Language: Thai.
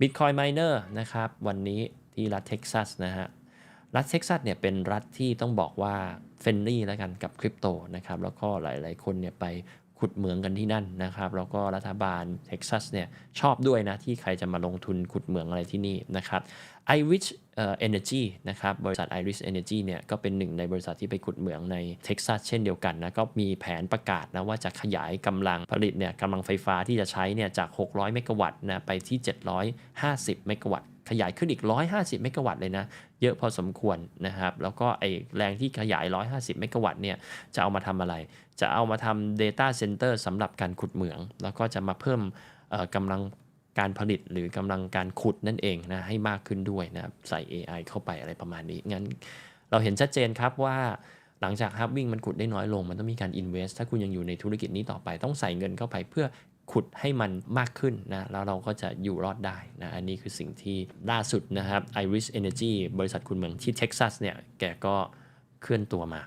Bitcoin Miner นะครับวันนี้ที่รัฐเท็กซัสนะฮะรัฐเท็กซัสเนี่ยเป็นรัฐที่ต้องบอกว่าเฟนลี่แล้วกันกับคริปโตนะครับแล้วก็หลาย ๆ คนเนี่ยไป ขุดเหมืองกันที่นั่นนะครับ แล้วก็รัฐบาลเท็กซัสเนี่ยชอบด้วยนะ ที่ใครจะมาลงทุนขุดเหมืองอะไรที่นี่นะครับ Irish เอ่อ Energy นะครับ บริษัท Irish Energy เนี่ยก็เป็นหนึ่งในบริษัทที่ไปขุดเหมืองในเท็กซัสเช่นเดียวกันนะ ก็มีแผนประกาศนะ ว่าจะขยายกำลังผลิตเนี่ยกำลังไฟฟ้าที่จะใช้เนี่ยจาก 600 เมกะวัตต์นะไปที่ 750 เมกะวัตต์ ขยายขึ้นอีก 150 เมกะวัตต์เลยนะ เยอะพอสมควรนะครับ แล้วก็ไอแรงที่ขยาย 150 เมกะวัตต์เนี่ย จะเอามาทำอะไร จะเอามาทำ Data Center สำหรับการขุดเหมือง แล้วก็จะมาเพิ่มกำลังการผลิตหรือกำลังการขุดนั่นเองนะให้มากขึ้นด้วยนะครับใส่ AI เข้าไปอะไรประมาณนี้ งั้นเราเห็นชัดเจนครับว่าหลังจากฮับวิ่งมันขุดได้น้อยลง มันต้องมีการ invest ถ้าคุณยังอยู่ในธุรกิจนี้ต่อไปต้องใส่เงินเข้าไปเพื่อ ขุดให้มันมากขึ้นนะแล้วเราก็จะอยู่รอดได้นะอันนี้คือสิ่งที่ล่าสุดนะครับ Irish Energy บริษัทคุณเหมืองที่เท็กซัสเนี่ยแกก็เคลื่อนตัวมา